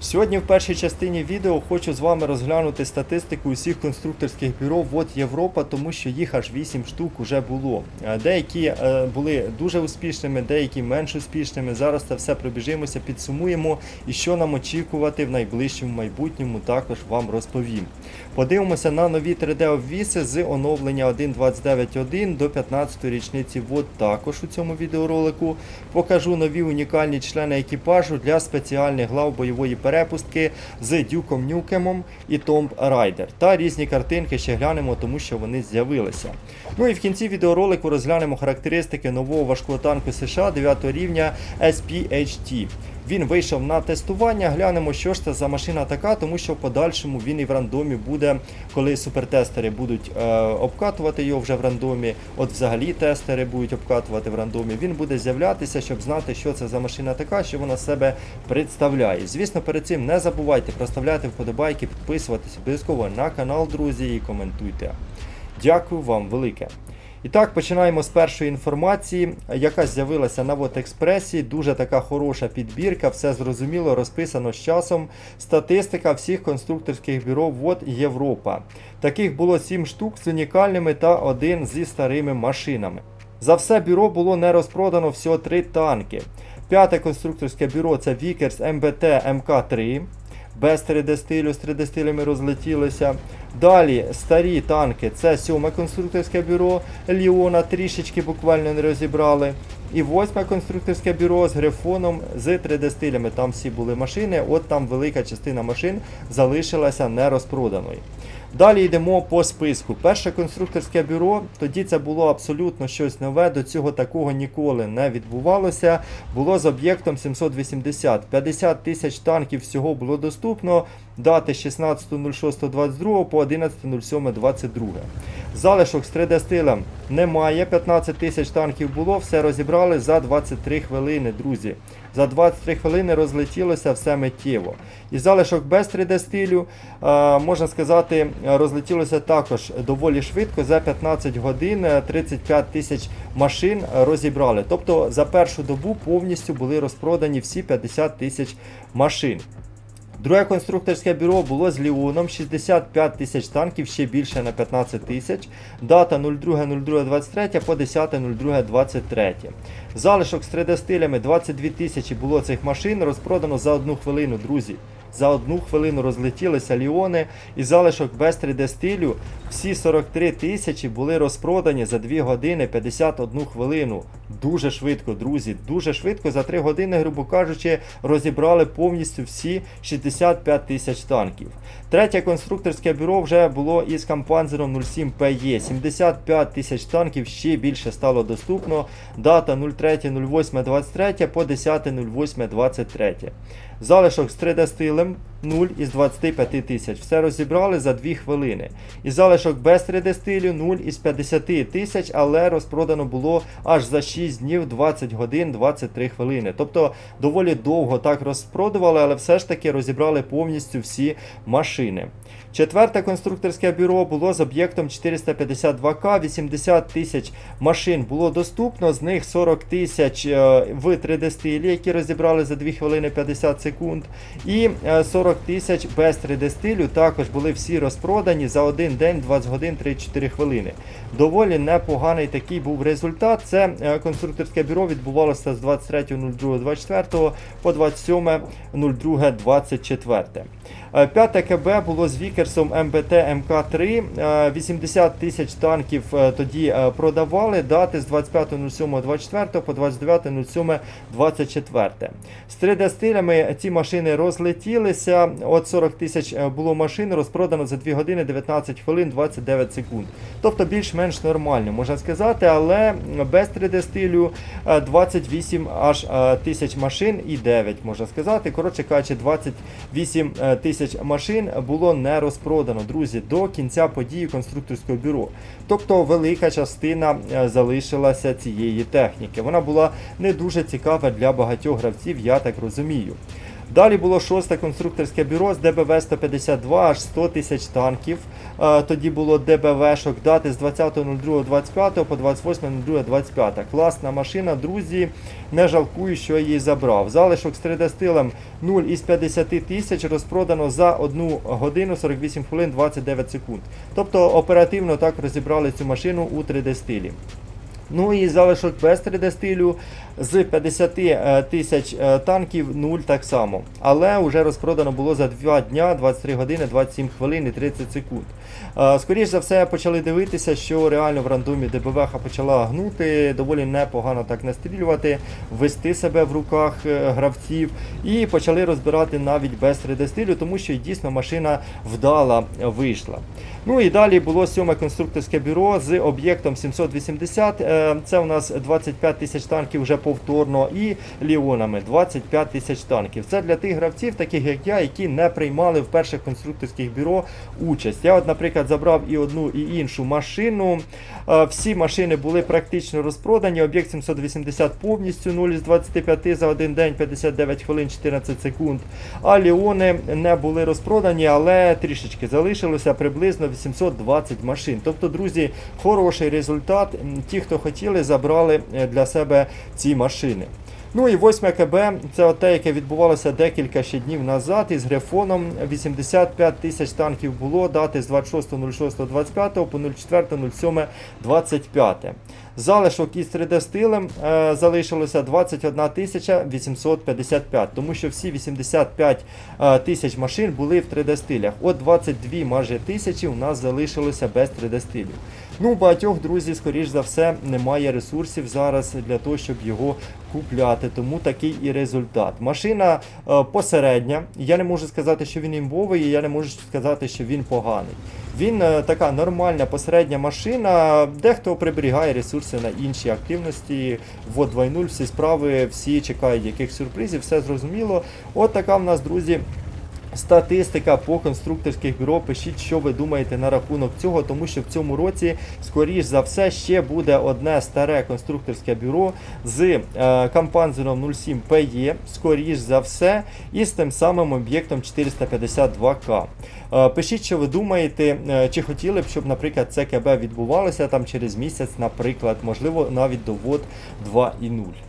Сьогодні в першій частині відео хочу з вами розглянути статистику усіх конструкторських бюро ВОД Європа, тому що їх аж 8 штук вже було. Е, Деякі е, були дуже успішними, деякі менш успішними. Зараз це все пробіжимося, підсумуємо і що нам очікувати в найближчому майбутньому, також вам розповім. Подивимося на нові 3D-обвіси з оновлення 1.29.1 до 15 річниці ВОД також у цьому відеоролику. Покажу нові унікальні члени екіпажу для спеціальних глав бойової перепустки з Дюком Нюкемом і Томб Райдер. Та різні картинки ще глянемо, тому що вони з'явилися. Ну і в кінці відеоролику розглянемо характеристики нового важкого танку США 9 рівня SPHT. Він вийшов на тестування. Глянемо, що ж це за машина така, тому що в подальшому він і в рандомі буде, коли супертестери будуть е, обкатувати його вже в рандомі. От взагалі тестери будуть обкатувати в рандомі. Він буде з'являтися, щоб знати, що це за машина така, що вона себе представляє. Звісно, перед цим не забувайте проставляти вподобайки, підписуватися обов'язково на канал, друзі, і коментуйте. Дякую вам велике. І так, починаємо з першої інформації, яка з'явилася на Вотекспресі. Дуже така хороша підбірка, все зрозуміло, розписано з часом. Статистика всіх конструкторських бюро ВОД Європа. Таких було 7 штук з унікальними та один зі старими машинами. За все бюро було не розпродано всього 3 танки. П'яте конструкторське бюро це Vickers МБТ МК3 без 3D стилю, з 3D стилями розлетілися. Далі старі танки, це сьоме конструкторське бюро Ліона, трішечки буквально не розібрали. І восьме конструкторське бюро з грифоном з 3D стилями. Там всі були машини, от там велика частина машин залишилася нерозпроданою. Далі йдемо по списку. Перше конструкторське бюро, тоді це було абсолютно щось нове, до цього такого ніколи не відбувалося. Було з об'єктом 780. 50 тисяч танків всього було доступно. Дати 16.06.22 по 11.07.22. Залишок з 3D стилем немає. 15 тисяч танків було, все розібрали за 23 хвилини, друзі. За 23 хвилини розлетілося все миттєво. І залишок без 3D стилю, е, можна сказати, розлетілося також доволі швидко. За 15 годин е, 35 тисяч машин розібрали. Тобто за першу добу повністю були розпродані всі 50 тисяч машин. Друге конструкторське бюро було з Ліоном 65 тисяч танків, ще більше на 15 тисяч. Дата 02.02.23 по 10.02.23. Залишок з 3D стилями 22 тисячі було цих машин, розпродано за одну хвилину, друзі. За одну хвилину розлетілися Ліони і залишок без 3D стилю. Всі 43 тисячі були розпродані за 2 години 51 хвилину. Дуже швидко, друзі. Дуже швидко. За 3 години, грубо кажучи, розібрали повністю всі 65 тисяч танків. Третє конструкторське бюро вже було із Кампанзером 07 PE. 75 тисяч танків ще більше стало доступно. Дата 03.08.23 по 10.08.23. Залишок з 3D стилем 0 із 25 тисяч. Все розібрали за 2 хвилини. І залишок без 3D стилю 0 із 50 тисяч, але розпродано було аж за 6 днів 20 годин 23 хвилини. Тобто доволі довго так розпродували, але все ж таки розібрали повністю всі машини. Четверте конструкторське бюро було з об'єктом 452К, 80 тисяч машин було доступно, з них 40 тисяч е, в 3D стилі, які розібрали за 2 хвилини 50 секунд. І е, 40 тисяч без 3D стилю також були всі розпродані за один день 20 годин 34 хвилини. Доволі непоганий такий був результат. Це е, конструкторське бюро відбувалося з 23.02.24 по 27.02.24. Е, П'яте КБ було з Вікерсом МБТ МК3. Е, 80 тисяч танків е, тоді е, продавали. Дати з 25.07.24 по 29.07.24. З 3D стилями ці машини розлетілися. От 40 тисяч е, було машин, розпродано за 2 години 19 хвилин 29 секунд. Тобто більш-менш нормально, можна сказати, але без 3D стилю е, 28 аж е, тисяч машин і 9, можна сказати. Коротше кажучи, 28 е, тисяч машин було не розпродано, друзі, до кінця події конструкторського бюро. Тобто велика частина залишилася цієї техніки. Вона була не дуже цікава для багатьох гравців, я так розумію. Далі було шосте конструкторське бюро з ДБВ 152 аж 100 тисяч танків. Е, Тоді було ДБВшок дати з 20.02.25 по 28.02.25. Класна машина, друзі. Не жалкую, що її забрав. Залишок з 3D стилем 0 із 50 тисяч розпродано за 1 годину 48 хвилин 29 секунд. Тобто оперативно так розібрали цю машину у 3D стилі. Ну і залишок без 3D стилю з 50 е, тисяч е, танків 0 так само. Але вже розпродано було за 2 дня, 23 години, 27 хвилин і 30 секунд. Е, Скоріше за все, почали дивитися, що реально в рандомі ДБВХ почала гнути, доволі непогано так настрілювати, вести себе в руках гравців і почали розбирати навіть без 3D стилю, тому що дійсно машина вдала вийшла. Ну і далі було сьоме конструкторське бюро з об'єктом 780. е, Це у нас 25 тисяч танків вже повторно, і ліонами 25 тисяч танків. Це для тих гравців, таких як я, які не приймали в перших конструкторських бюро участь. Я, от, наприклад, забрав і одну, і іншу машину. Е, Всі машини були практично розпродані. Об'єкт 780 повністю 0 з 25 за один день, 59 хвилин 14 секунд. А ліони не були розпродані, але трішечки залишилося приблизно 820 машин. Тобто, друзі, хороший результат. Ті, хто хотіли, забрали е, для себе ці машини. Ну і 8 КБ це те, яке відбувалося декілька ще днів назад із грифоном. 85 тисяч танків було дати з 26.06.25 по 04.07.25. Залишок із 3D стилем е, залишилося 21 тисяча 855, тому що всі 85 е, тисяч машин були в 3D стилях. От 22 майже тисячі у нас залишилося без 3D стилю. Ну, багатьох друзі, скоріш за все, немає ресурсів зараз для того, щоб його купляти. Тому такий і результат. Машина е, посередня. Я не можу сказати, що він імбовий, і я не можу сказати, що він поганий. Він е, така нормальна посередня машина. Дехто приберігає ресурси на інші активності. Вот 2.0, всі справи, всі чекають яких сюрпризів, все зрозуміло. От така в нас, друзі. Статистика по конструкторських бюро. Пишіть, що ви думаєте на рахунок цього, тому що в цьому році, скоріш за все, ще буде одне старе конструкторське бюро з е, кампанзером 07 PE, скоріш за все, і з тим самим об'єктом 452К. Е, пишіть, що ви думаєте, е, чи хотіли б, щоб, наприклад, це КБ відбувалося там через місяць, наприклад, можливо, навіть до ВОД 2.0.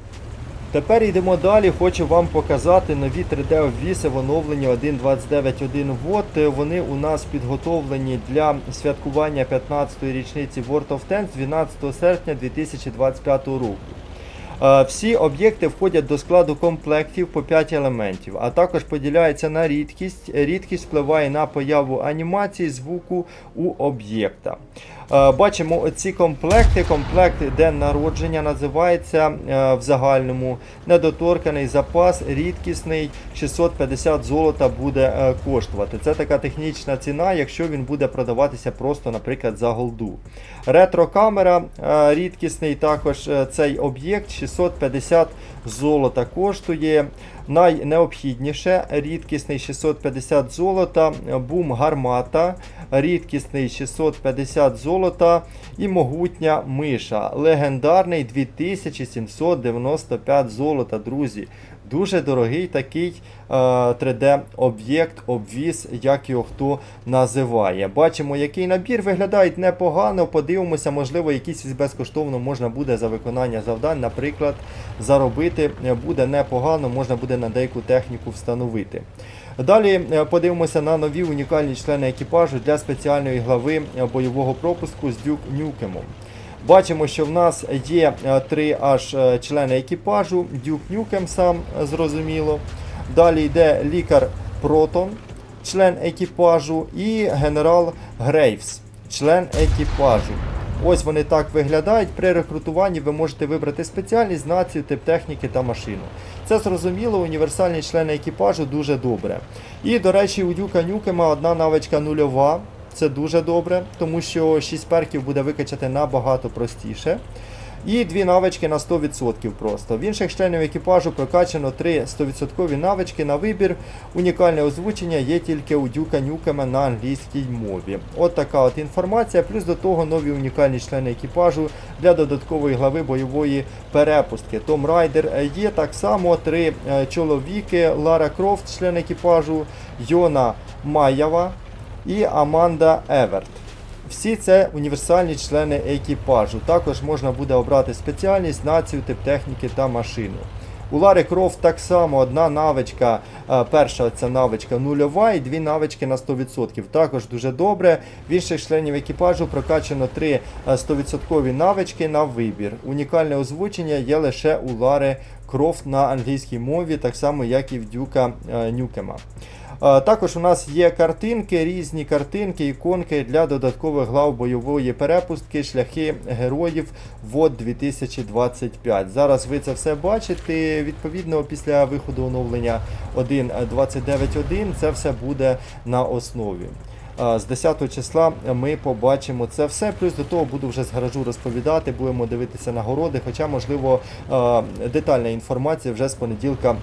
Тепер йдемо далі. Хочу вам показати нові 3D обвіси в оновленні 1.29.1 вод. Вони у нас підготовлені для святкування 15-ї річниці World of Tanks 12 серпня 2025 року. Е, Всі об'єкти входять до складу комплектів по 5 елементів, а також поділяються на рідкість. Рідкість впливає на появу анімації звуку у об'єкта. Е, Бачимо ці комплекти. Комплект День народження називається е, в загальному недоторканий запас, рідкісний 650 золота буде е, коштувати. Це така технічна ціна, якщо він буде продаватися просто, наприклад, за голду. Ретро-камера е, рідкісний також цей об'єкт 650 золота коштує. Найнеобхідніше рідкісний 650 золота, бум гармата, рідкісний 650 золота і могутня миша. Легендарний 2795 золота, друзі. Дуже дорогий такий е, 3D-об'єкт, обвіз, як його хто називає. Бачимо, який набір виглядає непогано. Подивимося, можливо, якийсь із безкоштовно можна буде за виконання завдань, наприклад, заробити буде непогано, можна буде на деяку техніку встановити. Далі е, подивимося на нові унікальні члени екіпажу для спеціальної глави е, бойового пропуску з Дюк Нюкемом. Бачимо, що в нас є е, три аж е, члени екіпажу, Дюк Нюкем сам е, зрозуміло. Далі йде лікар Протон, член екіпажу, і генерал Грейвс, член екіпажу. Ось вони так виглядають. При рекрутуванні ви можете вибрати спеціальність, націю, тип техніки та машину. Це зрозуміло, універсальні члени екіпажу дуже добре. І, до речі, у Дюка Нюкема одна навичка нульова. Це дуже добре, тому що 6 перків буде викачати набагато простіше. І дві навички на 100% просто. В інших членів екіпажу прокачано три 100% навички на вибір. Унікальне озвучення є тільки у Дюка Нюкема на англійській мові. От така от інформація. Плюс до того нові унікальні члени екіпажу для додаткової глави бойової перепустки. Том Райдер е, є так само три е, чоловіки: Лара Крофт, член екіпажу, Йона Маєва і Аманда Еверт. Всі це універсальні члени екіпажу. Також можна буде обрати спеціальність, націю, тип техніки та машину. У Лари Крофт так само одна навичка, е, перша ця навичка нульова і дві навички на 100%. Також дуже добре. В інших членів екіпажу прокачано три е, 100% навички на вибір. Унікальне озвучення є лише у Лари Крофт на англійській мові, так само як і в Дюка е, Нюкема. Е, Також у нас є картинки, різні картинки, іконки для додаткових глав бойової перепустки, шляхи героїв ВОД 2025. Зараз ви це все бачите. Відповідно, після виходу оновлення 1.29.1 це все буде на основі. Е, З 10 числа ми побачимо це все. Плюс до того буду вже з гаражу розповідати, будемо дивитися нагороди. Хоча, можливо, е, детальна інформація вже з понеділка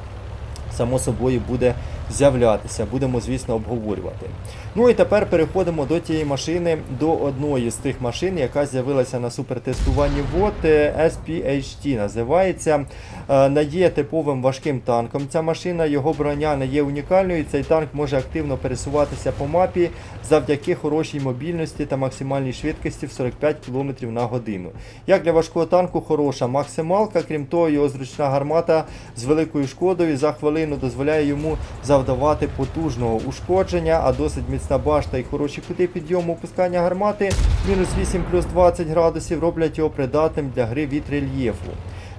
само собою буде з'являтися. Будемо, звісно, обговорювати. Ну і тепер переходимо до тієї машини, до одної з тих машин, яка з'явилася на супертестуванні ВОД е, SPHT називається. Не є типовим важким танком. Ця машина, його броня не є унікальною. Цей танк може активно пересуватися по мапі завдяки хорошій мобільності та максимальній швидкості в 45 км на годину. Як для важкого танку хороша максималка, крім того, його зручна гармата з великою шкодою за хвилину дозволяє йому завдавати потужного ушкодження, а досить міцна башта і хороші кути підйому опускання гармати мінус 8 плюс 20 градусів роблять його придатним для гри від рельєфу.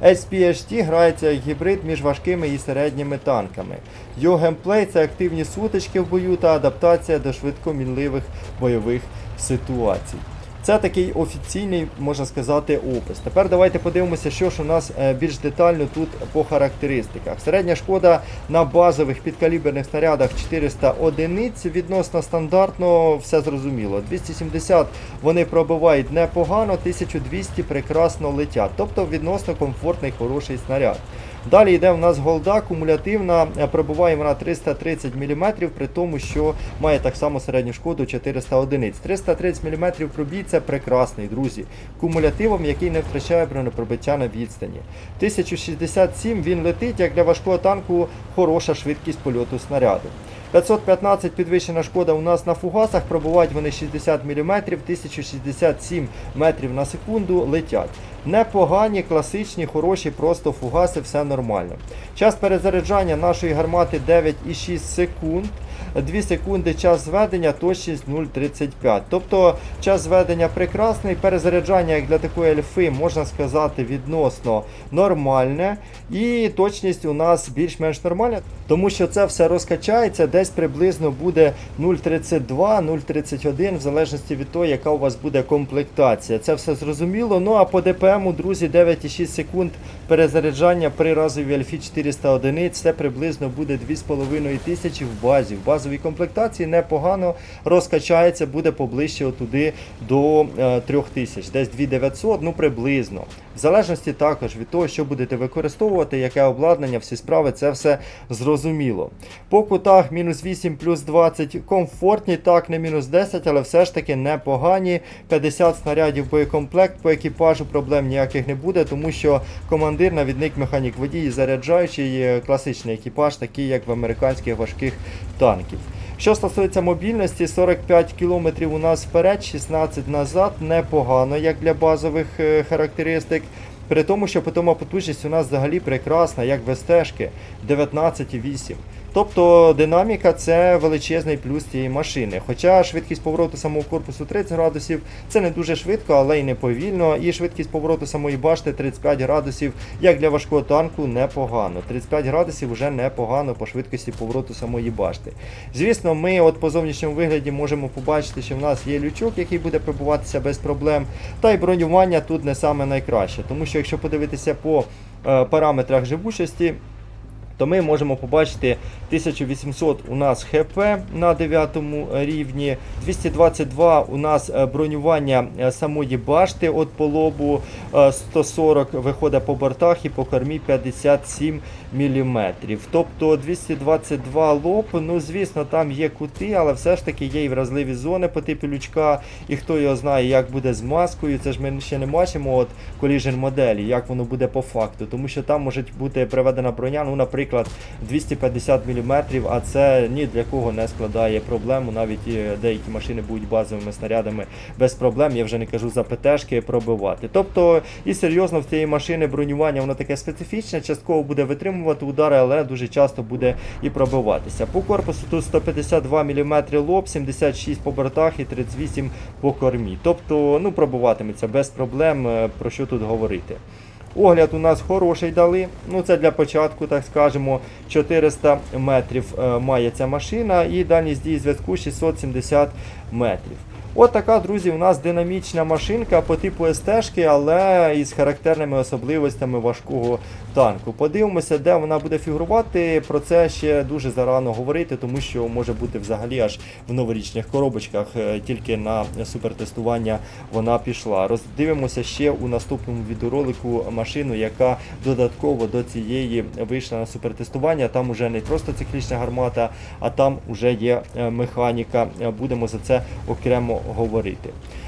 SPHT грається як гібрид між важкими і середніми танками. Його геймплей це активні сутички в бою та адаптація до швидкомінливих бойових ситуацій. Це такий офіційний, можна сказати, опис. Тепер давайте подивимося, що ж у нас е, більш детально тут по характеристиках. Середня шкода на базових підкаліберних снарядах 400 одиниць. Відносно стандартно, все зрозуміло. 270 вони пробивають непогано, 1200 прекрасно летять. Тобто відносно комфортний хороший снаряд. Далі йде в нас голда кумулятивна, пробуває вона 330 мм, при тому, що має так само середню шкоду 400 одиниць. 330 мм пробій це прекрасний, друзі. Кумулятивом, який не втрачає бронепробиття на відстані. 1067 він летить, як для важкого танку, хороша швидкість польоту снаряду. 515 підвищена шкода у нас на фугасах, пробувають вони 60 мм, 1067 метрів на секунду летять. Непогані, класичні, хороші, просто фугаси, все нормально. Час перезаряджання нашої гармати 9,6 секунд. 2 секунди час зведення, точність 0,35. Тобто час зведення прекрасний, перезаряджання як для такої ельфи, можна сказати, відносно нормальне. І точність у нас більш-менш нормальна, тому що це все розкачається, десь приблизно буде 0,32, 0,31, в залежності від того, яка у вас буде комплектація. Це все зрозуміло. Ну а по ДПМу, друзі, 9,6 секунд перезаряджання при разовій альфі 400 одиниць. Це приблизно буде 2,5 тисячі в базі. В базовій комплектації непогано розкачається, буде поближче туди до е, 3000, десь 2900, ну приблизно. В залежності також від того, що будете використовувати, яке обладнання, всі справи, це все зрозуміло. По кутах мінус 8 плюс 20 комфортні, так, не мінус 10, але все ж таки непогані. 50 снарядів боєкомплект по екіпажу проблем ніяких не буде, тому що командир, навідник, механік водій, заряджаючий класичний екіпаж, такий як в американських важких танків. Що стосується мобільності, 45 км у нас вперед, 16 назад, непогано, як для базових е, характеристик. При тому, що питома потужність у нас взагалі прекрасна, як без стежки 19,8. Тобто динаміка це величезний плюс цієї машини. Хоча швидкість повороту самого корпусу 30 градусів це не дуже швидко, але й не повільно. І швидкість повороту самої башти 35 градусів, як для важкого танку, непогано. 35 градусів вже непогано по швидкості повороту самої башти. Звісно, ми от по зовнішньому вигляді можемо побачити, що в нас є лючок, який буде прибуватися без проблем. Та й бронювання тут не саме найкраще. Тому що якщо подивитися по е, параметрах живучості. То ми можемо побачити 1800 у нас ХП на 9 рівні, 222 у нас е, бронювання е, самої башти від полобу, е, 140 виходить по бортах і по кормі 57 мм. Тобто 222 лоб, ну звісно, там є кути, але все ж таки є і вразливі зони по типу лючка, і хто його знає, як буде з маскою, це ж ми ще не бачимо от collision моделі, як воно буде по факту, тому що там може бути приведена броня, ну, наприклад, 250 мм, а це ні для кого не складає проблему. Навіть е, деякі машини будуть базовими снарядами без проблем. Я вже не кажу за ПТшки пробивати. Тобто, і серйозно в цієї машини бронювання воно таке специфічне, частково буде витримувати удари, але дуже часто буде і пробиватися. По корпусу тут 152 мм лоб, 76 по бортах і 38 по кормі. Тобто, ну пробиватиметься без проблем. е, Про що тут говорити. Огляд у нас хороший дали. Ну це для початку, так скажемо, 400 метрів е, має ця машина і дальність дії зв'язку 670 метрів. От така, друзі, у нас динамічна машинка по типу СТ, але із характерними особливостями важкого танку. Подивимося, де вона буде фігурувати. Про це ще дуже зарано говорити, тому що може бути взагалі аж в новорічних коробочках. е, Тільки на супертестування вона пішла. Роздивимося ще у наступному відеоролику машину, яка додатково до цієї вийшла на супертестування. Там уже не просто циклічна гармата, а там вже є е, механіка. Е, Будемо за це окремо говорити.